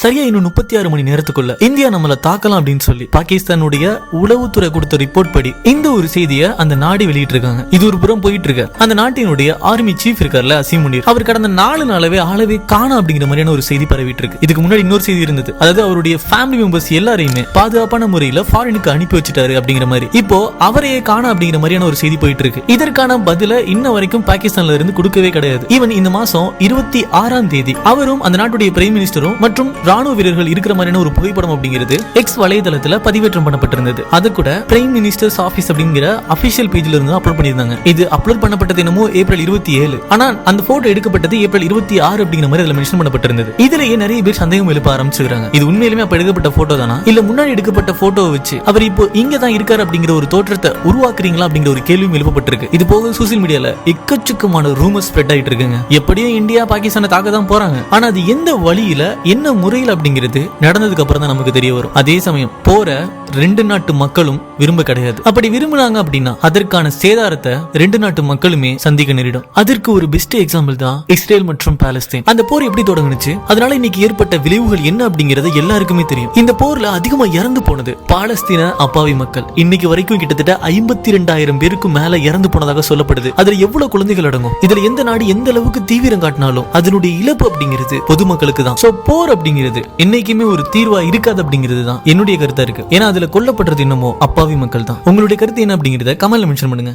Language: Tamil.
சரியா இன்னும் முப்பத்தி ஆறு மணி நேரத்துக்குள்ள இந்தியா நம்மள தாக்கலாம் அப்படின்னு சொல்லி பாகிஸ்தானுடைய உளவுத்துறை கொடுத்த ரிப்போர்ட் படி இந்த ஒரு செய்தியை அந்த நாடு வெளியிட்டு இருக்காங்க இது ஒரு புறம் போயிட்டு இருக்கு அந்த நாட்டினுடைய ஆர்மி சீஃப் இருக்கார்ல அசீம் முனீர். அவர் கடந்த நாலு நாளாவே ஆளவே காணா அப்படிங்கிற மாதிரியான ஒரு செய்தி பரவிட்டு இருக்கு இதுக்கு முன்னாடி இன்னொரு செய்தி இருந்தது. அதாவது அவருடைய ஃபேமிலி மெம்பர்ஸ் எல்லாரையுமே பாதுகாப்பான முறையில ஃபாரினுக்கு அனுப்பி வச்சுட்டாரு அப்படிங்கிற மாதிரி. இப்போ அவரையே காணா அப்படிங்கிற மாதிரியான ஒரு செய்தி போயிட்டு இருக்கு இதற்கான பதில இன்ன வரைக்கும் பாகிஸ்தான்ல இருந்து கொடுக்கவே கிடையாது. ஈவன் இந்த மாசம் இருபத்தி ஆறாம் தேதி அவரும் அந்த நாட்டுடைய பிரைம் மினிஸ்டரும் மற்றும் ராணுவ வீரர்கள் இருக்கிற மாதிரியான ஒரு புகைப்படம் அப்படிங்கிறது எக்ஸ் வலைதளத்துல பதிவேற்றம் பண்ணப்பட்டிருந்தது. அது கூட பிரைம் மினிஸ்டர்ஸ் ஆபீஸ் அப்படிங்கிற அபிஷியல் பேஜ்ல இருந்து அப்லோட் பண்ணியிருந்தாங்க. இது அப்லோட் பண்ணப்பட்டது என்னமோ ஏப்ரல் இருபத்தி ஏழு. ஆனா அந்த போட்டோ எடுக்கப்பட்டது ஏப்ரல் இருபத்தி ஆறு அப்படிங்கிற மாதிரி அதுல மென்ஷன் பண்ணப்பட்டிருந்தது. இதுலயே நிறைய பேர் சந்தேகம் எழுப்ப ஆரம்பிச்சிருக்காங்க. இது உண்மையிலுமே அப்ப எடுக்கப்பட்ட போட்டோ தானா? இல்ல முன்னாடி எடுக்கப்பட்ட போட்டோவை வச்சு அவர் இப்போ இங்க தான் இருக்காரு அப்படிங்கிற ஒரு தோற்றத்தை உருவாக்குறீங்களா அப்படிங்கிற ஒரு கேள்வியும் எழுப்பப்பட்டிருக்கு. இது போக சோசியல் மீடியால எக்கச்சக்கமான ரூமர் ஸ்ப்ரெட் ஆயிட்டு இருக்குங்க. எப்படியும் இந்தியா பாகிஸ்தானை தாக்க தான் போறாங்க. ஆனா அது எந்த வழியில என்ன முறை முறையில் அப்படிங்கிறது நடந்ததுக்கு அப்புறம் தான் நமக்கு தெரிய வரும். அதே சமயம் போற ரெண்டு நாட்டு மக்களும் விரும்ப கிடையாது. அப்படி விரும்புனாங்க அப்படின்னா அதற்கான சேதாரத்தை ரெண்டு நாட்டு மக்களுமே சந்திக்க நேரிடும். அதற்கு ஒரு பெஸ்ட் எக்ஸாம்பிள் தான் இஸ்ரேல் மற்றும் பாலஸ்தீன். அந்த போர் எப்படி தொடங்குனுச்சு? அதனால இன்னைக்கு ஏற்பட்ட விளைவுகள் என்ன அப்படிங்கறது எல்லாருக்குமே தெரியும். இந்த போர்ல அதிகமா இறந்து போனது பாலஸ்தீன அப்பாவி மக்கள். இன்னைக்கு வரைக்கும் கிட்டத்தட்ட ஐம்பத்தி ரெண்டாயிரம் பேருக்கு மேல இறந்து போனதாக சொல்லப்படுது. அதுல எவ்வளவு குழந்தைகள் அடங்கும்? இதுல எந்த நாடு எந்த அளவுக்கு தீவிரம் காட்டினாலும் அதனுடைய இழப்பு அப்படிங்கிறது பொதுமக்களுக்கு தான். போர் அப்படிங்கிறது அப்படிங்கிறது என்னைக்குமே ஒரு தீர்வா இருக்காது அப்படிங்கிறது தான் என்னுடைய கருத்தா இருக்கு. ஏன்னா அதுல கொல்லப்படுறது என்னமோ அப்பாவி மக்கள் தான் உங்களுடைய கருத்து என்ன அப்படிங்கறத கமெண்ட்ல மென்ஷன் பண்ணுங்க.